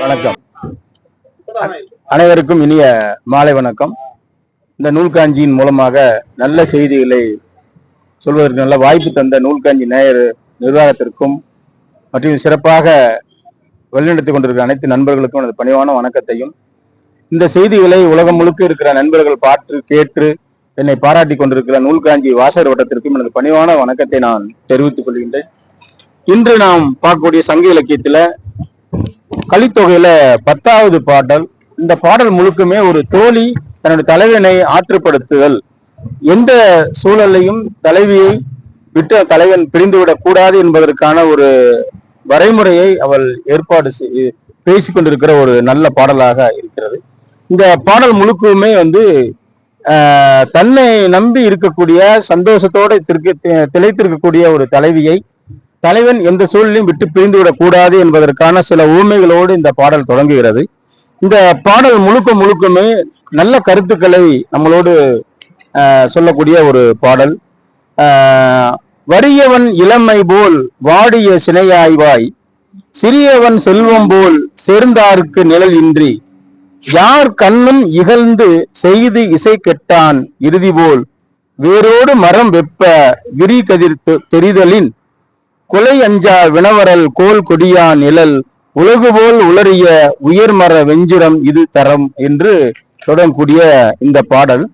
வணக்கம். அனைவருக்கும் இனிய மாலை வணக்கம். இந்த நூல்காஞ்சியின் மூலமாக நல்ல செய்திகளை சொல்வதற்கு நல்ல வாய்ப்பு தந்த நூல்காஞ்சி நேயர் நிர்வாகத்திற்கும் மற்றும் சிறப்பாக வழிநடத்தி கொண்டிருக்கிற அனைத்து நண்பர்களுக்கும் எனது பணிவான வணக்கத்தையும் இந்த செய்திகளை உலகம் முழுக்க இருக்கிற நண்பர்கள் பார்த்து கேட்டு என்னை பாராட்டி கொண்டிருக்கிற நூல்காஞ்சி வாசகர் வட்டத்திற்கும் எனது பணிவான வணக்கத்தை நான் தெரிவித்துக் கொள்கின்றேன். இன்று நாம் பார்க்கக்கூடிய சங்க இலக்கியத்துல கலித்தொகையில பத்தாவது பாடல் இந்த பாடல் முழுக்குமே ஒரு தோழி தன்னுடைய தலைவனை ஆற்றுப்படுத்துதல். எந்த சூழலையும் தலைவியை விட்டு தலைவன் பிரிந்துவிடக் கூடாது என்பதற்கான ஒரு வரைமுறையை அவள் ஏற்பாடு பேசி கொண்டிருக்கிற ஒரு நல்ல பாடலாக இருக்கிறது. இந்த பாடல் முழுக்குமே வந்து தன்னை நம்பி இருக்கக்கூடிய சந்தோஷத்தோடு திருக்க திளைத்திருக்கக்கூடிய ஒரு தலைவியை தலைவன் எந்த சூழலையும் விட்டு பிரிந்து விடக்கூடாது என்பதற்கான சில உண்மைகளோடு இந்த பாடல் தொடங்குகிறது. இந்த பாடல் முழுக்க முழுக்கமே நல்ல கருத்துக்களை நம்மளோடு சொல்லக்கூடிய ஒரு பாடல். வறியவன் இளமை போல் வாடிய சினையாய்வாய் சிறியவன் செல்வம் போல் சேர்ந்தார்க்கு நிழல் இன்றி யார் கண்ணும் இகழ்ந்து செய்து இசை கெட்டான் இறுதி போல் வேரோடு மரம் வெப்ப விரி கதிர் தெரிதலின் கொலை அஞ்சா வினவரல் கோல் கொடியா நிழல் உலகு போல் உளறிய உயர்மர வெஞ்சுரம் இது தரம் என்று தொடங்கக்கூடிய இந்த பாடல்.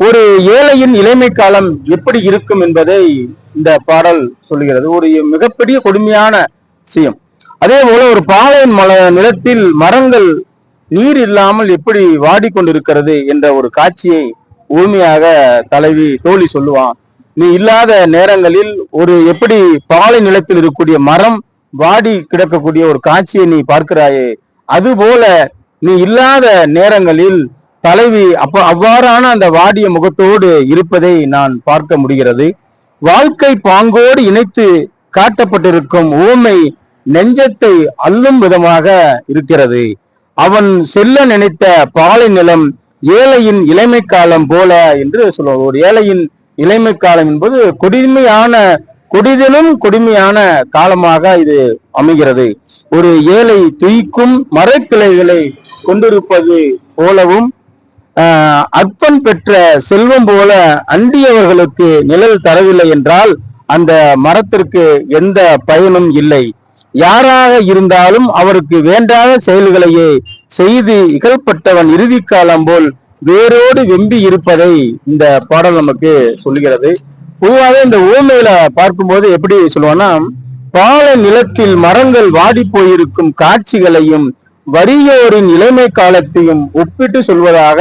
ஒரு ஏழையின் இளமை காலம் எப்படி இருக்கும் என்பதை இந்த பாடல் சொல்லுகிறது ஒரு மிகப்பெரிய கொடுமையான விஷயம். அதே போல ஒரு பாலை மல நிலத்தில் மரங்கள் நீர் இல்லாமல் எப்படி வாடிக்கொண்டிருக்கிறது என்ற ஒரு காட்சியை ஊமையாக தலைவி தோழி சொல்லுவான் நீ இல்லாத நேரங்களில் ஒரு எப்படி பாலை நிலத்தில் இருக்கக்கூடிய மரம் வாடி கிடக்கக்கூடிய ஒரு காட்சியை நீ பார்க்கிறாயே? அதுபோல நீ இல்லாத நேரங்களில் தலைவி அப்ப அவ்வாறான அந்த வாடிய முகத்தோடு இருப்பதை நான் பார்க்க முடிகிறது. வாழ்க்கை பாங்கோடு இணைத்து காட்டப்பட்டிருக்கும் ஊமை நெஞ்சத்தை அள்ளும் விதமாக இருக்கிறது. அவன் செல்ல நினைத்த பாலை நிலம் ஏழையின் இளமை காலம் போல என்று சொல்லுவார் ஒரு ஏழையின் இளமை காலம் என்பது கொடுமையான கொடிதிலும் கொடுமையான காலமாக இது அமைகிறது. ஒரு ஏழை துய்க்கும் மரக்கிளைகளை கொண்டிருப்பது போலவும் ஆஹ், அற்பன் பெற்ற செல்வம் போல அண்டியவர்களுக்கு நிழல் தரவில்லை என்றால் அந்த மரத்திற்கு எந்த பயனும் இல்லை. யாராக இருந்தாலும் அவருக்கு வேண்டாத செயல்களையே செய்து இகழ்பட்டவன் இறுதி காலம் போல் வேரோடு வெம்பி இருப்பதை இந்த பாடல் நமக்கு சொல்லுகிறது. பொதுவாகவே இந்த ஊமையில பார்க்கும்போது எப்படி சொல்லுவோம்னா பால நிலத்தில் மரங்கள் வாடி போயிருக்கும் காட்சிகளையும் வறியோரின் இளமை காலத்தையும் ஒப்பிட்டு சொல்வதாக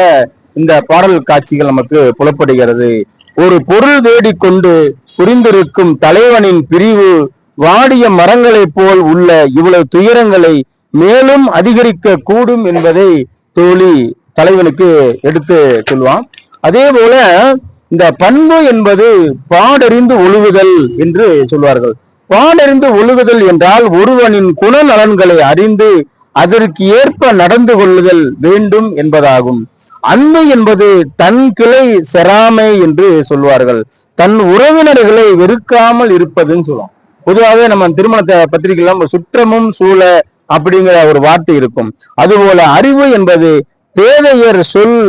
இந்த பாடல் காட்சிகள் நமக்கு புலப்படுகிறது. ஒரு பொருள் தேடிக்கொண்டு புரிந்திருக்கும் தலைவனின் பிரிவு வாடிய மரங்களைப் போல் உள்ள இவ்வளவு துயரங்களை மேலும் அதிகரிக்க கூடும் என்பதை தோழி தலைவனுக்கு எடுத்து சொல்லுவான். அதே போல இந்த பண்பு என்பது பாடறிந்து ஒழுகுதல் என்று சொல்வார்கள். பாடறிந்து ஒழுகுதல் என்றால் ஒருவனின் குணநலன்களை அறிந்து அதற்கு ஏற்ப நடந்து கொள்ளுதல் வேண்டும் என்பதாகும். அன்பு என்பது தன் கிளை செராமை என்று சொல்வார்கள். தன் உறவினர்களை வெறுக்காமல் இருப்பதுன்னு சொல்லுவோம் பொதுவாகவே நம்ம திருமண பத்திரிகைலாம் சுற்றமும் சூழ அப்படிங்கிற ஒரு வார்த்தை இருக்கும். அதுபோல அறிவு என்பது பேதையர் சொல்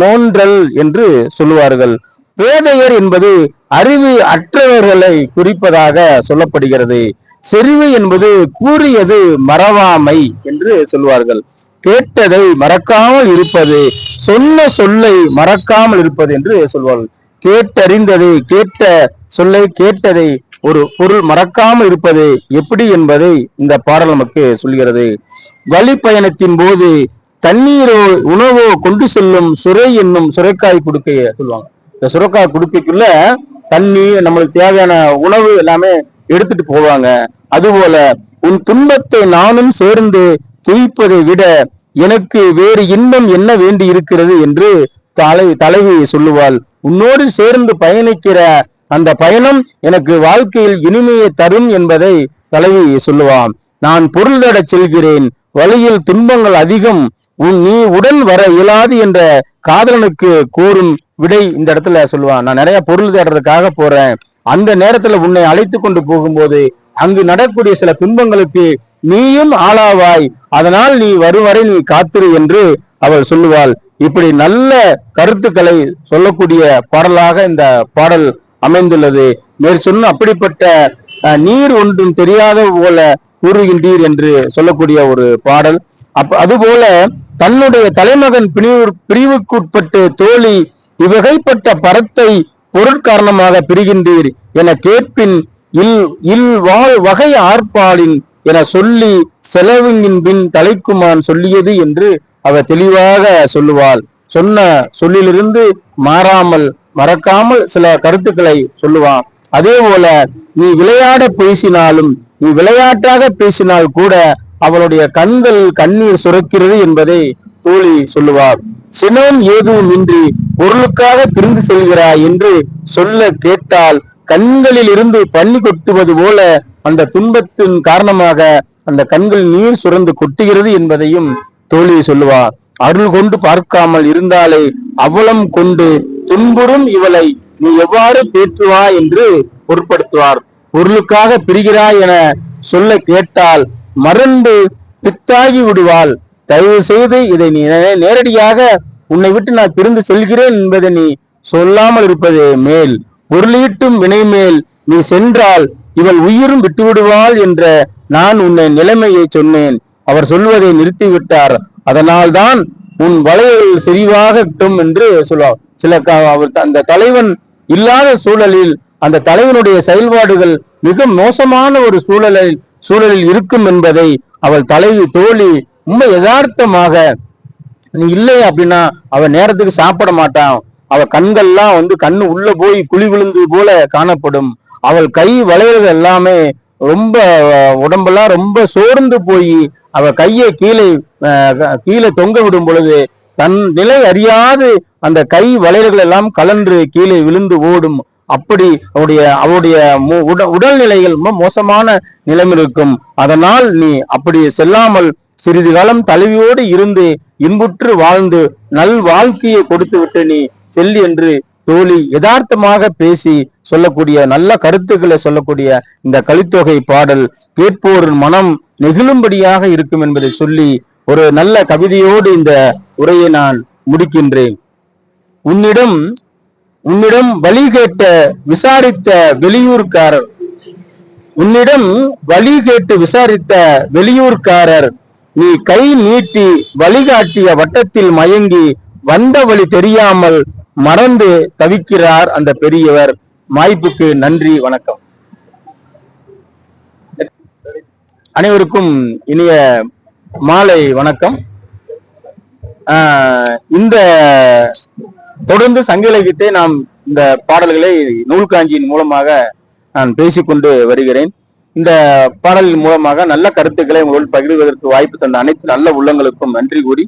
நோன்றல் என்று சொல்லுவார்கள். பேதையர் என்பது அறிவு அற்றவர்களை குறிப்பதாக சொல்லப்படுகிறது. செறிவு என்பது கூறியது மறவாமை என்று சொல்வார்கள் கேட்டதை மறக்காமல் இருப்பது சொன்ன சொல்லை மறக்காமல் இருப்பது என்று சொல்வார்கள். கேட்டறிந்ததை கேட்ட சொல்லை கேட்டதை ஒரு பொருள் மறக்காமல் இருப்பது எப்படி என்பதை இந்த பாடல் நமக்கு சொல்கிறது. வழி பயணத்தின் போது தண்ணீரோ உணவோ கொண்டு செல்லும் சுரை என்னும் சுரைக்காய் குடுக்கைய சொல்லுவாங்க. இந்த சுரைக்காய் குடுக்கைக்குள்ள தண்ணி நம்மளுக்கு தேவையான உணவு எல்லாமே எடுத்துட்டு போவாங்க. அதுபோல உன் துன்பத்தை நானும் சேர்ந்து துய்ப்பதை விட எனக்கு வேறு இன்பம் என்ன வேண்டி இருக்கிறது? என்று தலை தலைவி சொல்லுவாள். உன்னோடு சேர்ந்து பயணிக்கிற அந்த பயணம் எனக்கு வாழ்க்கையில் இனிமையை தரும் என்பதை தலைவி சொல்லுவான். நான் பொருள் தேடச் செல்கிறேன். வழியில் துன்பங்கள் அதிகம். உன் நீ உடன் வர இயலாது என்ற காதலனுக்கு கூறும் விடை இந்த இடத்துல சொல்லுவான். நான் நிறைய பொருள் தேடுறதுக்காக போறேன். அந்த நேரத்துல உன்னை அழைத்து கொண்டு போகும்போது அங்கு நடக்கூடிய சில துன்பங்களுக்கு நீயும் ஆளாவாய். அதனால் நீ வருவரை நீ காத்திரு என்று அவள் சொல்லுவாள். இப்படி நல்ல கருத்துக்களை சொல்லக்கூடிய பாடலாக இந்த பாடல் அமைந்துள்ளது. மேற் சொன்ன அப்படிப்பட்ட அஹ், நீர் ஒன்றும் தெரியாத போல கூறுகின்றீர் என்று சொல்லக்கூடிய ஒரு பாடல். அப்ப அதுபோல தன்னுடைய தலைமகன் பிரிவு பிரிவுக்குட்பட்டு தோழி இவ்வகைப்பட்ட பரத்தை பொருட்காரணமாக பிரிகின்றீர் என கேட்பின் இல் இல் வாழ் வகை ஆர்ப்பாளின் என சொல்லி செலவுங்கின் பின் தலைக்குமான் சொல்லியது என்று அவர் தெளிவாக சொல்லுவாள். சொன்ன சொல்லிலிருந்து மாறாமல் மறக்காமல் சில கருத்துக்களை சொல்லுவான். அதே போல நீ விளையாட பேசினாலும் நீ விளையாட்டாக பேசினால் கூட அவளுடைய கண்கள் கண்ணீர் சுரக்கிறது என்பதை தோழி சொல்லுவார். சினம் ஏதும் இன்றி பொருளுக்காக பிரிந்து செல்கிறாய் என்று சொல்ல கேட்டால் கண்களில் இருந்து பன்னி கொட்டுவது போல அந்த துன்பத்தின் காரணமாக அந்த கண்கள் நீர் சுரந்து கொட்டுகிறது என்பதையும் தோழி சொல்லுவார். அருள் கொண்டு பார்க்காமல் இருந்தாலே அவலம் கொண்டு துன்புறும் இவளை நீ எவ்வாறு பேற்றுவா என்று பொருட்படுத்துவார். பொருளுக்காக பிரிகிறாய் என சொல்ல கேட்டால் மறந்து பித்தாகி விடுவாள். தயவு செய்து இதை நீ நேரடியாக உன்னை விட்டு நான் பிரிந்து செல்கிறேன் என்பதை நீ சொல்லாமல் இருப்பதே மேல். பொருளீட்டும் வினை மேல் நீ சென்றால் இவள் உயிரும் விட்டுவிடுவாள் என்ற நான் உன்னை நிலைமையை சொன்னேன். அவர் சொல்வதை நிறுத்திவிட்டார். அதனால்தான் உன் வளையல் செறிவாகட்டும் என்று சொல்லுவார் சில க- அவர் அந்த தலைவன் இல்லாத சூழலில் அந்த தலைவனுடைய செயல்பாடுகள் மிக மோசமான ஒரு சூழலில் சூழலில் இருக்கும் என்பதை அவள் தலைவி தோழி ரொம்ப யதார்த்தமாக நீ இல்லை அப்படின்னா அவ நேரத்துக்கு சாப்பிட மாட்டான். அவ கண்கள்லாம் வந்து கண்ணு உள்ள போய் குழி விழுந்தது போல காணப்படும். அவள் கை வளையல்கள் எல்லாமே ரொம்ப உடம்பெல்லாம் ரொம்ப சோர்ந்து போய் அவ கையை கீழே அஹ், கீழே தொங்க விடும் பொழுது தன் நிலை அறியாது அந்த கை வளையல்கள் எல்லாம் கலன்று கீழே விழுந்து ஓடும். அப்படி அவருடைய அவருடைய உட- உடல்நிலைகள் ரொம்ப மோசமான நிலைமை இருக்கும் அதனால் நீ அப்படி செல்லாமல் சிறிது காலம் தலைவியோடு இருந்து இன்புற்று வாழ்ந்து நல் வாழ்க்கையை கொடுத்து விட்டு நீ செல்லி என்று தோழி யதார்த்தமாக பேசி சொல்லக்கூடிய நல்ல கருத்துக்களை சொல்லக்கூடிய இந்த கலித்தொகை பாடல் கேட்போரின் மனம் நெகிழும்படியாக இருக்கும் என்பதை சொல்லி ஒரு நல்ல கவிதையோடு இந்த உரையை நான் முடிக்கின்றேன். உன்னிடம் உன்னிடம் வழி கேட்ட விசாரித்த வெளியூர்காரர். உன்னிடம் வழி கேட்டு விசாரித்த வெளியூர்காரர். நீ கை நீட்டி வழிகாட்டிய வட்டத்தில் மயங்கி வந்த வழி தெரியாமல் மறந்து தவிக்கிறார் அந்த பெரியவர். வாய்ப்புக்கு நன்றி வணக்கம். அனைவருக்கும் இனிய மாலை வணக்கம். ஆஹ் இந்த தொடர்ந்து சங்க இலக்கியத்தை நாம் இந்த பாடல்களை நூல்காஞ்சியின் மூலமாக நான் பேசிக்கொண்டு வருகிறேன். இந்த பாடலின் மூலமாக நல்ல கருத்துக்களை உங்களோடு பகிர்வதற்கு வாய்ப்பு தந்த அனைத்து நல்ல உள்ளங்களுக்கும் நன்றி கூறி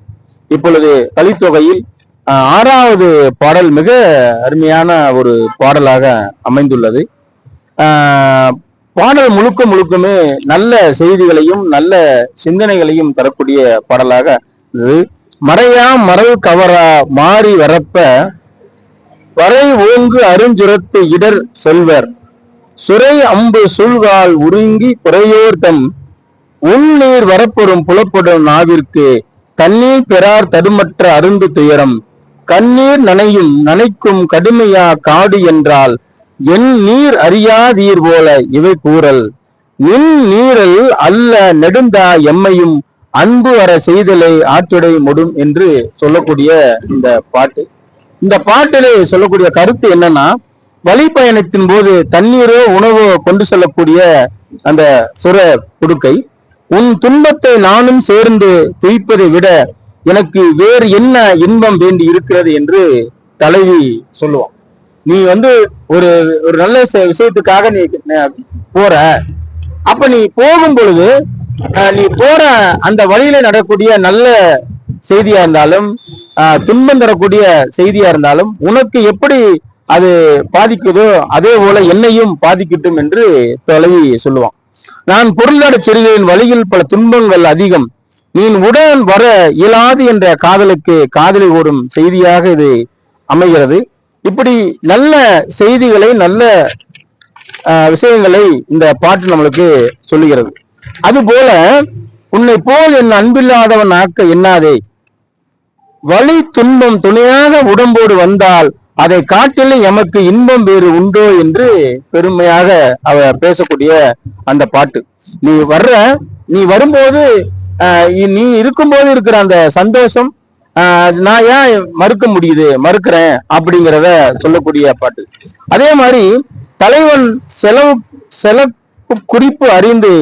இப்பொழுது கலித்தொகையில் ஆறாவது பாடல் மிக அருமையான ஒரு பாடலாக அமைந்துள்ளது. பாடல் முழுக்க முழுக்கமே நல்ல செய்திகளையும் நல்ல சிந்தனைகளையும் தரக்கூடிய பாடலாக இருந்தது. மறையா மரல் கவரா மாறி வரப்ப வரை ஓங்கு அருஞ்சுரத்து இடர் செல்வர். சுரை அம்பு சுழ்கால் உருங்கி குறையோர் தம். உள்நீர் வரப்பெறும் புலப்படும் நாவிற்கு தண்ணீர் பெறார் தடுமற்ற அருந்து துயரம். கண்ணீர் நனையும் நனைக்கும் கடுமையா காடு என்றால் என் நீர் அறியாதீர் போல இவை கூறல். நின் நீரல் அல்ல நெடுந்தா எம்மையும் அன்பு வர செய்தலை ஆற்றுடை முடும் என்று சொல்லக்கூடிய இந்த பாட்டு. இந்த பாட்டிலே சொல்லக்கூடிய கருத்து என்னன்னா வழிப்பயணத்தின் போது தண்ணீரோ உணவோ கொண்டு செல்லக்கூடிய அந்த சுர குடுக்கை உன் துன்பத்தை நானும் சேர்ந்து துய்ப்பதை விட எனக்கு வேறு என்ன இன்பம் வேண்டி இருக்கிறது என்று தலைவி சொல்லுவான். நீ வந்து ஒரு ஒரு நல்ல விஷயத்துக்காக நீ போற. அப்ப நீ போகும் பொழுது நீ போற அந்த வழியில நடக்கூடிய நல்ல செய்தியா இருந்தாலும் துன்பம் தரக்கூடிய செய்தியா இருந்தாலும் உனக்கு எப்படி அது பாதிக்குதோ அதே போல என்னையும் பாதிக்கட்டும் என்று தொலைவி சொல்லுவான். நான் பொருளாடச் செல்கிறேன் வழியில் பல துன்பங்கள் அதிகம். நீ உடன் வர இயலாது என்ற காதலுக்கு காதலி ஓடும் செய்தியாக இது அமைகிறது. இப்படி நல்ல செய்திகளை நல்ல ஆஹ், விஷயங்களை இந்த பாட்டு நம்மளுக்கு சொல்லுகிறது. அதுபோல உன்னை போல் என் அன்பில்லாதவன் ஆக்க எண்ணாதே வழி துன்பம் துணையாக உடம்போடு வந்தால் அதை காட்டிலும் எமக்கு இன்பம் வேறு உண்டோ என்று பெருமையாக அவர் பேசக்கூடிய அந்த பாட்டு. நீ வர்ற நீ வரும்போது ஆஹ் நீ இருக்கும்போது இருக்கிற அந்த சந்தோஷம் ஆஹ் நான் ஏன் மறுக்க முடியுது மறுக்கிறேன் அப்படிங்கிறத சொல்லக்கூடிய பாட்டு. அதே மாதிரி தலைவன் செலவு செல குறிப்பு அறிந்து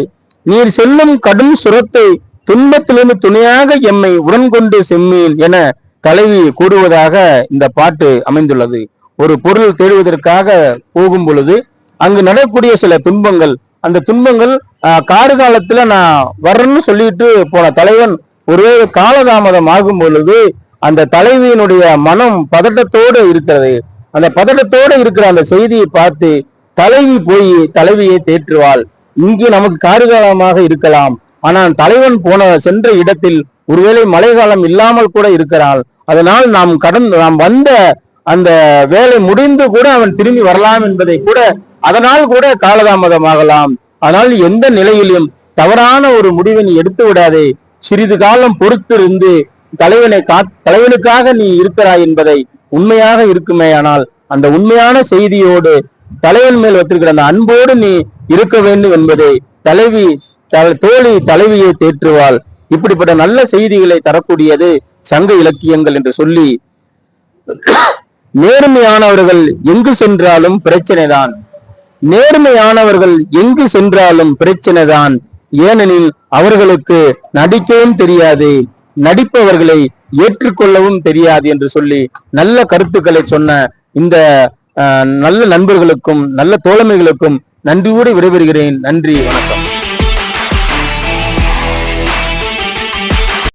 நீர் செல்லும் கடும் சுரத்தை துன்பத்திலிருந்து துணையாக எம்மை உடன் கொண்டு செம்மீன் என தலைவி கூறுவதாக இந்த பாட்டு அமைந்துள்ளது. ஒரு பொருள் தேடுவதற்காக போகும் பொழுது அங்கு நடக்கூடிய சில துன்பங்கள் அந்த துன்பங்கள் காடு காலத்துல நான் வரணும்னு சொல்லிட்டு போன தலைவன் ஒருவேளை காலதாமதம் ஆகும் பொழுது அந்த தலைவியினுடைய மனம் பதட்டத்தோடு இருக்கிறது. அந்த பதட்டத்தோடு இருக்கிற அந்த செய்தியை பார்த்து தலைவி போய் தலைவியை தேற்றுவாள். இங்கே நமக்கு காரிகாலமாக இருக்கலாம். ஆனால் தலைவன் போன சென்ற இடத்தில் ஒருவேளை மழைக்காலம் இல்லாமல் கூட இருக்கிறாள். அதனால் நாம் கடந்து நாம் வந்த அந்த வேலை முடிந்து கூட அவன் திரும்பி வரலாம் என்பதை கூட அதனால் கூட காலதாமதமாகலாம். ஆனால் எந்த நிலையிலும் தவறான ஒரு முடிவை நீ எடுத்து விடாதே. சிறிது காலம் பொறுத்திருந்து தலைவனை கா தலைவனுக்காக நீ இருக்கிறாய் என்பதை உண்மையாக இருக்குமே. ஆனால் அந்த உண்மையான செய்தியோடு தலைவன் மேல் வைத்திருக்கிற அந்த அன்போடு நீ இருக்க வேண்டும் என்பதை தலைவி த- தோழி தலைவியை தேற்றுவாள். இப்படிப்பட்ட நல்ல செய்திகளை தரக்கூடியது சங்க இலக்கியங்கள் என்று சொல்லி நேர்மையானவர்கள் எங்கு சென்றாலும் பிரச்சனைதான். நேர்மையானவர்கள் எங்கு சென்றாலும் பிரச்சனைதான். ஏனெனில் அவர்களுக்கு நடிக்கவும் தெரியாது நடிப்பவர்களை ஏற்றுக்கொள்ளவும் தெரியாது என்று சொல்லி நல்ல கருத்துக்களை சொன்ன இந்த அஹ், நல்ல நண்பர்களுக்கும் நல்ல தோழமைகளுக்கும் நன்றியோடு விடைபெறுகிறேன். நன்றி வணக்கம்.